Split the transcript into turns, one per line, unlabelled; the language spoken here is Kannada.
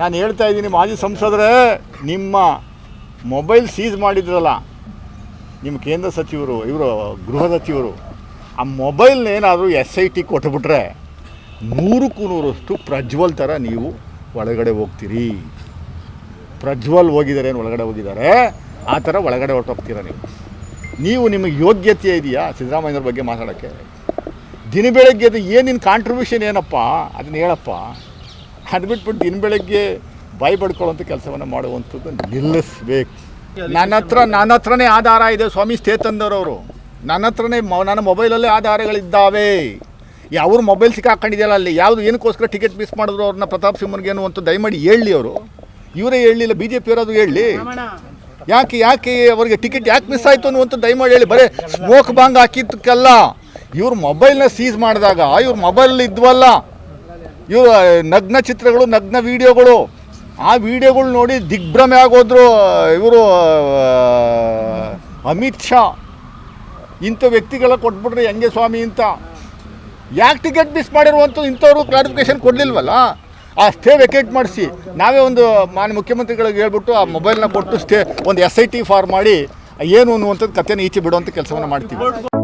ನಾನು ಹೇಳ್ತಾ ಇದ್ದೀನಿ, ಮಾಜಿ ಸಂಸದರೇ, ನಿಮ್ಮ ಮೊಬೈಲ್ ಸೀಸ್ ಮಾಡಿದ್ರಲ್ಲ, ನಿಮ್ಮ ಕೇಂದ್ರ ಸಚಿವರು, ಇವರು ಗೃಹ ಸಚಿವರು, ಆ ಮೊಬೈಲ್ನ ಏನಾದರೂ ಎಸ್ ಐ ಟಿ ಕೊಟ್ಬಿಟ್ರೆ ನೂರಕ್ಕೂ ನೂರಷ್ಟು ಪ್ರಜ್ವಲ್ ಥರ ನೀವು ಒಳಗಡೆ ಹೋಗ್ತೀರಿ. ಪ್ರಜ್ವಲ್ ಹೋಗಿದ್ದಾರೆ ಏನು ಒಳಗಡೆ ಹೋಗಿದ್ದಾರೆ, ಆ ಥರ ಒಳಗಡೆ ಹೊರಟೋಗ್ತೀರ ನೀವು. ನೀವು ನಿಮಗೆ ಯೋಗ್ಯತೆ ಇದೆಯಾ ಸಿದ್ದರಾಮಯ್ಯವ್ರ ಬಗ್ಗೆ ಮಾತಾಡೋಕ್ಕೆ? ದಿನ ಬೆಳಗ್ಗೆ ಅದು ಏನು ನಿನ್ನ ಕಾಂಟ್ರಿಬ್ಯೂಷನ್ ಏನಪ್ಪ? ಅದನ್ನ ಹೇಳಪ್ಪ. ಅದು ಬಿಟ್ಬಿಟ್ಟು ದಿನ ಬೆಳಗ್ಗೆ ಬಾಯಿ ಪಡ್ಕೊಳ್ಳುವಂಥ ಕೆಲಸವನ್ನು ಮಾಡುವಂಥದ್ದು ನಿಲ್ಲಿಸ್ಬೇಕು. ನನ್ನ ಹತ್ರ, ನನ್ನ ಹತ್ರನೇ ಆಧಾರ ಇದೆ ಸ್ವಾಮಿ ಸ್ಥೇತಂದರವರು ನನ್ನ ಹತ್ರನೇ ನನ್ನ ಮೊಬೈಲಲ್ಲೇ ಆಧಾರಗಳಿದ್ದಾವೆ. ಅವ್ರ ಮೊಬೈಲ್ ಸಿಕ್ಕಾಕೊಂಡಿದೆಯಲ್ಲ ಅಲ್ಲಿ? ಯಾವುದು ಏನಕ್ಕೋಸ್ಕರ ಟಿಕೆಟ್ ಮಿಸ್ ಮಾಡಿದ್ರು ಅವ್ರನ್ನ ಪ್ರತಾಪ್ ಸಿಂಹನ್ಗೇನು ಅಂತ ದಯಮಾಡಿ ಹೇಳಿ ಅವರು. ಇವರೇ ಹೇಳಲಿಲ್ಲ ಬಿ ಜೆ ಪಿ ಅವರಾದ್ರು ಹೇಳಿ. ಯಾಕೆ ಯಾಕೆ ಅವರಿಗೆ ಟಿಕೆಟ್ ಯಾಕೆ ಮಿಸ್ ಆಯಿತು ಅನ್ನುವಂಥ ದಯಮಾಡಿ ಹೇಳಿ. ಬರೀ ಸ್ಮೋಕ್ ಬಾಂಗ್ ಹಾಕಿದ್ದಕ್ಕೆಲ್ಲ ಇವ್ರ ಮೊಬೈಲ್ನ ಸೀಸ್ ಮಾಡಿದಾಗ, ಇವ್ರ ಮೊಬೈಲ್ ಇದ್ವಲ್ಲ ಇವ್ರ ನಗ್ನ ಚಿತ್ರಗಳು, ನಗ್ನ ವಿಡಿಯೋಗಳು. ಆ ವಿಡಿಯೋಗಳು ನೋಡಿ ದಿಗ್ಭ್ರಮೆ ಆಗೋದ್ರು ಇವರು ಅಮಿತ್ ಶಾ. ಇಂಥ ವ್ಯಕ್ತಿಗಳ ಕೊಟ್ಬಿಟ್ರೆ ಹೆಂಗೆ ಸ್ವಾಮಿ ಅಂತ. ಯಾಕೆ ಟಿಕೆಟ್ ಮಿಸ್ ಮಾಡಿರುವಂಥ ಇಂಥವ್ರು ಕ್ಲಾರಿಫಿಕೇಶನ್ ಕೊಡಲಿಲ್ವಲ್ಲ? ಆ ಸ್ಟೇ ವೆಕೇಟ್ ಮಾಡಿಸಿ. ನಾವೇ ಒಂದು ಮಾನ್ಯ ಮುಖ್ಯಮಂತ್ರಿಗಳಿಗೆ ಹೇಳ್ಬಿಟ್ಟು ಆ ಮೊಬೈಲ್ನ ಕೊಟ್ಟು ಸ್ಟೇ, ಒಂದು ಎಸ್ ಐ ಟಿ ಫಾರ್ ಮಾಡಿ ಏನು ಅನ್ನುವಂಥದ್ದು ಕಥೆನ ಈಚೆ ಬಿಡುವಂಥ ಕೆಲಸವನ್ನು ಮಾಡ್ತೀವಿ.